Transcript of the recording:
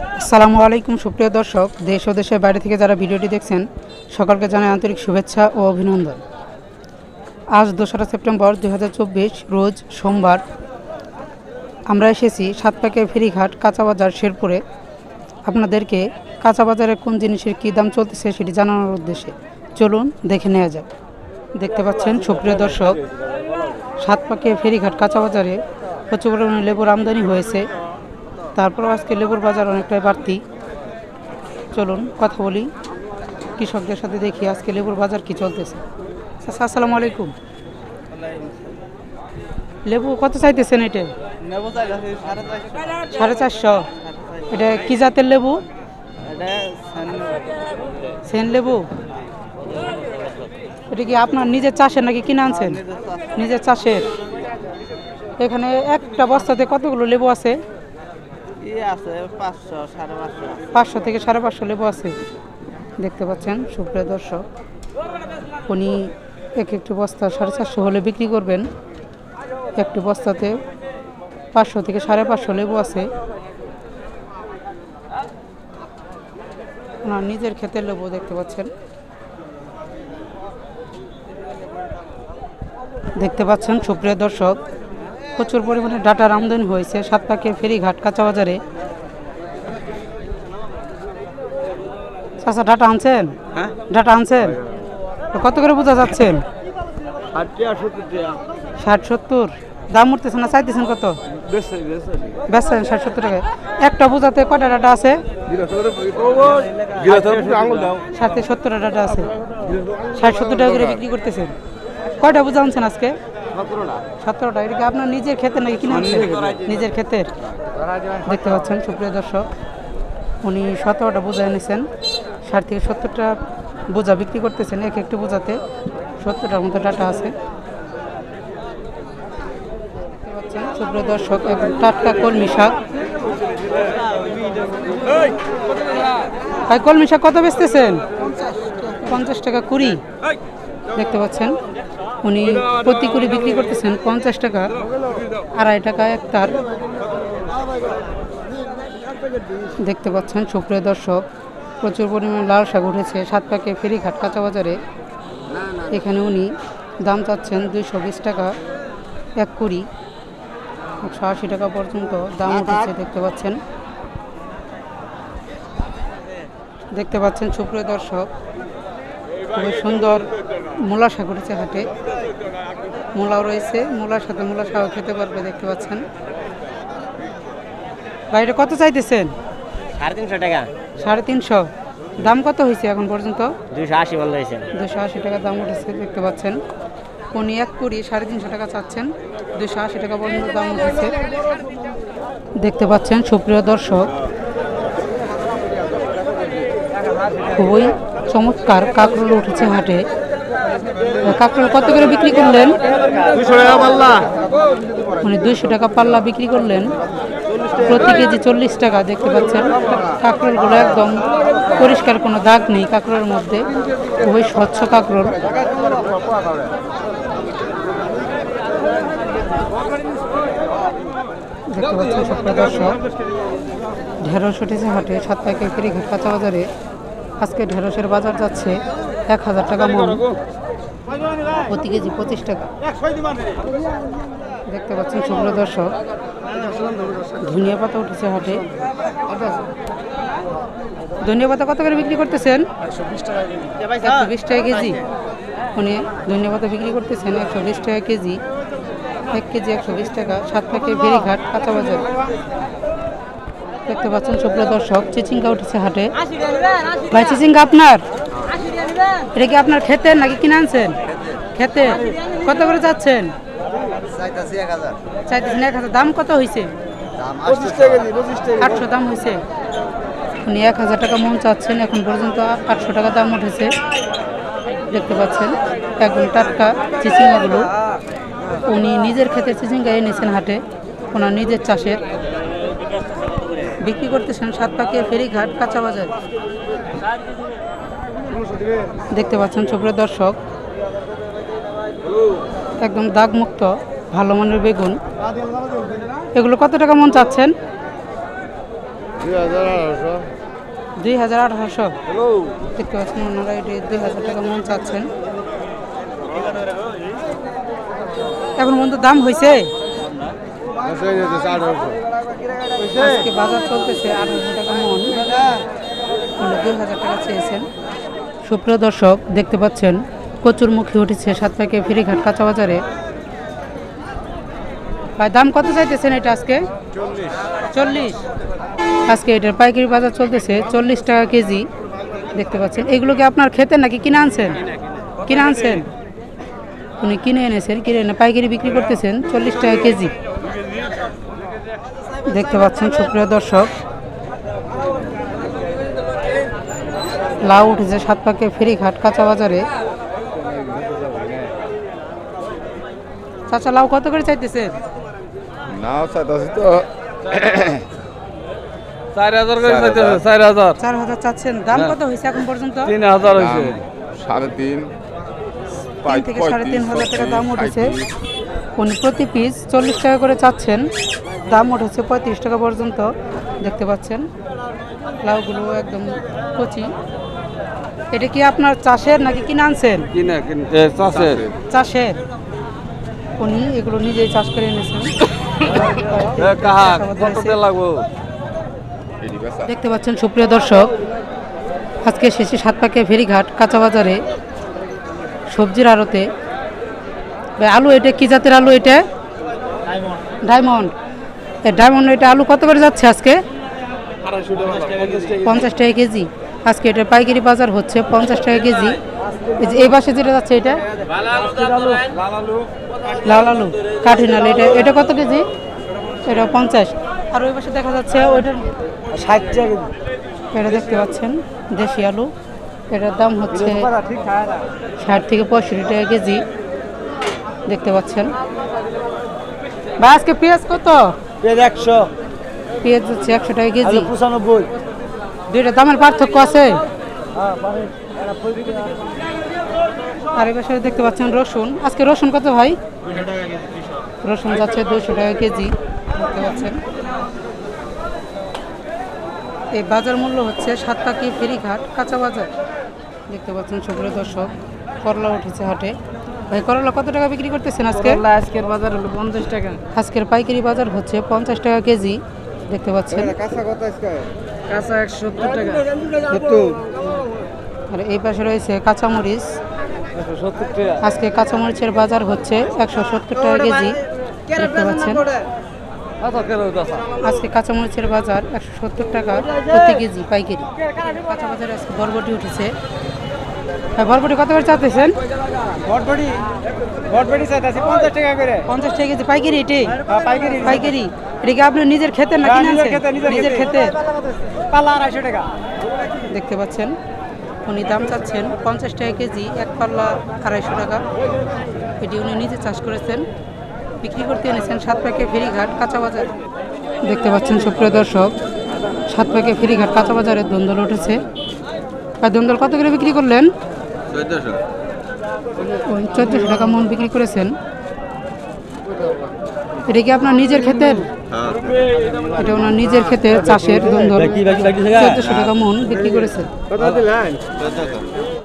আসসালামু আলাইকুম সুপ্রিয় দর্শক, দেশ ও দেশের বাইরে থেকে যারা ভিডিওটি দেখছেন, সকলকে জানাই আন্তরিক শুভেচ্ছা ও অভিনন্দন। আজ দোসরা সেপ্টেম্বর দু হাজার চব্বিশ, রোজ সোমবার, আমরা এসেছি সাতপাকে ফেরিঘাট কাঁচা বাজার শেরপুরে। আপনাদেরকে কাঁচা বাজারে কোন জিনিসের কী দাম চলতেছে সেটি জানানোর উদ্দেশ্যে চলুন দেখে নেওয়া যাক। দেখতে পাচ্ছেন, সুপ্রিয় দর্শক, সাতপাকে ফেরিঘাট কাঁচা বাজারে প্রচুর পরিমাণে লেবুর আমদানি হয়েছে। তারপর আজকে লেবুর বাজার অনেকটাই বাড়তি। চলুন কথা বলি কৃষকদের সাথে দেখি আজকে লেবুর বাজার কি চলতেছে। আচ্ছা আসসালামু আলাইকুম। লেবু কত চাইতেছেন এটা? সাড়ে চারশো। এটা কি জাতের লেবু? সেন লেবু। এটা কি আপনার নিজের চাষের নাকি কিনে আনছেন? নিজের চাষের। এখানে একটা বস্তাতে কতগুলো লেবু আছে? পাঁচশো থেকে সাড়ে পাঁচশো লেবু আছে। দেখতে পাচ্ছেন, সুপ্রিয় দর্শক, উনি এক একটি বস্তা সাড়ে চারশো হলে বিক্রি করবেন। একটি বস্তাতে পাঁচশো থেকে সাড়ে পাঁচশো লেবু আছে। ওনার নিজের ক্ষেতের লেবু দেখতে পাচ্ছেন। দেখতে পাচ্ছেন, সুপ্রিয় দর্শক প্রচুর পরিমাণে ডাটার আমদানি হয়েছে সাতপাকে ফেরিঘাট কাঁচা বাজারে চাচা ডাটা আনছেন? হ্যাঁ? ডাটা আনছেন? কত করে বোঝা যাচ্ছেন ষাট সত্তর দাম উঠতেছে না চাইতেছেন কত? বেচছেন ষাট সত্তর টাকা একটা বোঝাতে কটা ডাটা আছে? ষাট সত্তর ডাটা আছে। ষাট সত্তর টাকা করে বিক্রি করতেছেন। কয়টা বোঝা আনছেন আজকে? সতেরোটা। সতেরোটা এটা কি আপনার নিজের ক্ষেতের নাকি কিনে নিজের ক্ষেতের দেখতে পাচ্ছেন সুপ্রিয় দর্শক উনি সতেরোটা বোঝা এনেছেন ষাট থেকে সত্তরটা বোঝা বিক্রি করতেছেন এক একটি বোঝাতে। সত্তরটার মতো ডাটা আছে। দেখতে সুপ্রিয় দর্শক টাটকা কলমি শাক। ভাই কলমি শাক কত বেচতেছেন? পঞ্চাশ টাকা। কুড়ি। দেখতে পাচ্ছেন উনি প্রতি করে বিক্রি করতেছেন পঞ্চাশ টাকা, আড়াই টাকা একটার দেখতে পাচ্ছেন, সুপ্রিয় দর্শক, প্রচুর পরিমাণে লাল শাক উঠেছে, সাত প্যাকে ফেরিঘাট কাঁচা বাজারে। এখানে উনি দাম চাচ্ছেন দুইশো বিশ টাকা এক কুড়ি। একশো আশি টাকা পর্যন্ত দাম উঠেছে, দেখতে পাচ্ছেন। দেখতে পাচ্ছেন, সুপ্রিয় দর্শক খুবই সুন্দর মূলা শাক উঠেছে হাটে। মূলাও রয়েছে মূলার সাথে মূলা শাকও খেতে পারবে দেখতে পাচ্ছেন। বাইরে কত চাইতেছেন? সাড়ে তিনশো টাকা। সাড়ে তিনশো। দাম কত হয়েছে এখন পর্যন্ত? দুশো আশি বন্ধ হয়েছে। দুশো আশি টাকা দাম উঠেছে দেখতে পাচ্ছেন। উনি এক কুড়ি সাড়ে তিনশো টাকা চাচ্ছেন। দুশো আশি টাকা পর্যন্ত দাম উঠেছে। দেখতে পাচ্ছেন সুপ্রিয় দর্শক খুবই চমৎকার কাঁকরোল উঠেছে হাটে। কাঁকরোল কত করে বিক্রি করলেন? উনি দুইশো টাকা পাল্লা বিক্রি করলেন। প্রতি কেজি চল্লিশ টাকা দেখতে পাচ্ছেন। কাঁকরোলগুলো একদম পরিষ্কার কোনো দাগ নেই কাঁকরোলের মধ্যে। খুবই স্বচ্ছ কাঁকরোল। দেখতে পাচ্ছেন সুপ্রিয় দর্শক। ঢেঁড়স উঠেছে হাটে সাত ফেরিঘাট কাঁচা বাজারে। আজকে ঢেঁড়সের বাজার যাচ্ছে এক হাজার টাকা মন। প্রতি কেজি পঁচিশ টাকা। দেখতে পাচ্ছেন সুপ্রিয় দর্শক, ধনিয়া পাতা উঠেছে হাটে। ধনিয়া পাতা কত করে বিক্রি করতেছেন? একশো বিশ টাকা কেজি। উনি ধনিয়া পাতা বিক্রি করতেছেন একশো বিশ টাকা কেজি। এক কেজি একশো বিশ টাকা, সাত প্যাকেট ফেরিঘাট কাঁচা বাজার। দেখতে পাচ্ছেন সুপ্রিয় দর্শক চিচিঙ্গা উঠেছে হাটে। ভাই চিচিঙ্গা আপনার? এটা কি আপনার খেতে নাকি কিনে আনছেন? খেতে কত করে যাচ্ছেন? চাইতাছি এক হাজার। চাইতেছেন এক হাজার। দাম কত হয়েছে আটশো দাম হয়েছে উনি এক হাজার টাকা মন চাচ্ছেন এখন পর্যন্ত আটশো টাকা দাম উঠেছে। দেখতে পাচ্ছেন একদম টাটকা চিচিঙ্গাগুলো। উনি নিজের ক্ষেতে চিচিঙ্গা এনেছেন হাটে ওনার নিজের চাষের। বিক্রি করতেছেন সাত পাকিয়া ফেরিঘাট কাঁচা বাজার। দেখতে পাচ্ছেন সুপ্রিয় দর্শক একদম দাগমুক্ত ভালো মানের বেগুন। এগুলো কত টাকা মন চাচ্ছেন? দুই হাজার আঠারোশো। দেখতে পাচ্ছেন ওনারা এটি দুই হাজার টাকা মন চাচ্ছেন। এখন বন্ধু দাম হয়েছে আজকে বাজার চলতেছে আঠারোশো টাকা মন। উনি দুই হাজার টাকা চেয়েছেন। সুপ্রিয় দর্শক, দেখতে পাচ্ছেন কচুরমুখী উঠেছে সাত প্যাকে ফেরিঘাট কাঁচা বাজারে। ভাই, দাম কত চাইতেছেন এটা আজকে? চল্লিশ। আজকে এটার পাইকারি বাজার চলতেছে চল্লিশ টাকা কেজি। দেখতে পাচ্ছেন, এগুলো কি আপনার খেতেন নাকি কিনে আনছেন? কিনে আনছেন? উনি কিনে এনেছেন, কিনে এনে পাইকারি বিক্রি করতেছেন চল্লিশ টাকা কেজি। দেখতে পাচ্ছেন সুপ্রিয় দর্শক। লাউ উঠেছে সাত পাকে ফেরিঘাট কাঁচা বাজারে। চাচা লাউ কত করে চাইতেছেন? নাও চাইতাছি তো। চার হাজার করে চাইতে চার হাজার। চার হাজার চাচ্ছেন। দাম কত হয়েছে এখন পর্যন্ত? তিন হাজার হয়েছে। সাড়ে তিন তিন থেকে সাড়ে তিন হাজার টাকা দাম উঠেছে। উনি প্রতি পিস চল্লিশ টাকা করে চাচ্ছেন। দাম উঠেছে পঁয়ত্রিশ টাকা পর্যন্ত দেখতে পাচ্ছেন। লাউগুলো একদম কচি। এটা কি আপনার চাষের নাকি কিনে আনছেন? চাষের। চাষের। উনি এগুলো নিজেই চাষ করে এনেছেন। দেখতে পাচ্ছেন সুপ্রিয় দর্শক আজকে শেষে সাত পাকে ফেরিঘাট কাঁচা বাজারে সবজির আড়তে আলু এটা কি জাতের আলু এটা? ডায়মন্ড। ডায়মন্ড এটা আলু কত করে যাচ্ছে আজকে? পঞ্চাশ টাকা কেজি। আজকে এটা পাইকারি বাজার হচ্ছে পঞ্চাশ টাকা কেজি। এই যে এই পাশে যেটা যাচ্ছে এটা? লাল আলু। কাঠিন আলু এটা। এটা কত কেজি? এটা পঞ্চাশ। আর ওই পাশে দেখা যাচ্ছে ওইটার ষাট টাকা এটা দেখতে পাচ্ছেন দেশি আলু। এটার দাম হচ্ছে ষাট থেকে পঁয়ষট্টি টাকা কেজি। দেখতে পাচ্ছেন। বা আজকে পেঁয়াজ কত? পেঁয়াজ একশো। পেঁয়াজ হচ্ছে একশো টাকা কেজি। পঁচানব্বই। দুইটা দামের পার্থক্য আছে? আর এই দেখতে পাচ্ছেন রসুন। আজকে রসুন কত ভাই? রসুন যাচ্ছে দুশো টাকা কেজি। দেখতে পাচ্ছেন। এই বাজার মূল্য হচ্ছে সাত পাকি ফেরিঘাট কাঁচা বাজার। দেখতে পাচ্ছেন সুপ্রিয় দর্শক করলা উঠেছে হাটে। ভাই করলা কত টাকা বিক্রি করতেছেন আজকে? আজকের বাজার হলো পঞ্চাশ টাকা। আজকের পাইকারি বাজার হচ্ছে পঞ্চাশ টাকা কেজি দেখতে পাচ্ছেন। কাঁচা কাঁচা একশো সত্তর টাকা। আর এই পাশে রয়েছে কাঁচামরিচ। আজকে কাঁচামরিচের বাজার হচ্ছে একশো সত্তর টাকা কেজি দেখতে পাচ্ছেন। কাঁচা আজকে কাঁচামরিচের বাজার একশো সত্তর টাকা প্রতি কেজি পাইকারি। কাঁচা বাজারে আজকে বরবটি উঠেছে। বরবটি কত করে চাচ্ছেন বটবটি বটবটি চাইতাছি পঞ্চাশ টাকা করে। পঞ্চাশ টাকা কেজি পাইকারি এটি? পাইকারি পাইকারি। এটা কি আপনি নিজের খেতে না কিনে নিজের আনছেন? খেতে, নিজের খেতে। পাল্লা আড়াইশো টাকা। দেখতে পাচ্ছেন উনি দাম চাচ্ছেন পঞ্চাশ টাকা কেজি এক পাল্লা আড়াইশো টাকা। এটি উনি নিজে চাষ করেছেন বিক্রি করতে এনেছেন সাত প্যাকে ফেরিঘাট কাঁচা বাজার। দেখতে পাচ্ছেন সুপ্রিয় দর্শক সাত প্যাকে ফেরিঘাট কাঁচা বাজারে দ্বন্দ্বল উঠেছে দ্বন্দ্বল কত করে বিক্রি করলেন? চোদ্দশো। টাকা মন বিক্রি করেছেন। এটা কি আপনার নিজের ক্ষেতের? এটা ওনার নিজের ক্ষেতে চাষের দ্বন্দ্বল চোদ্দোশো টাকা মন বিক্রি করেছে। কত দিলেন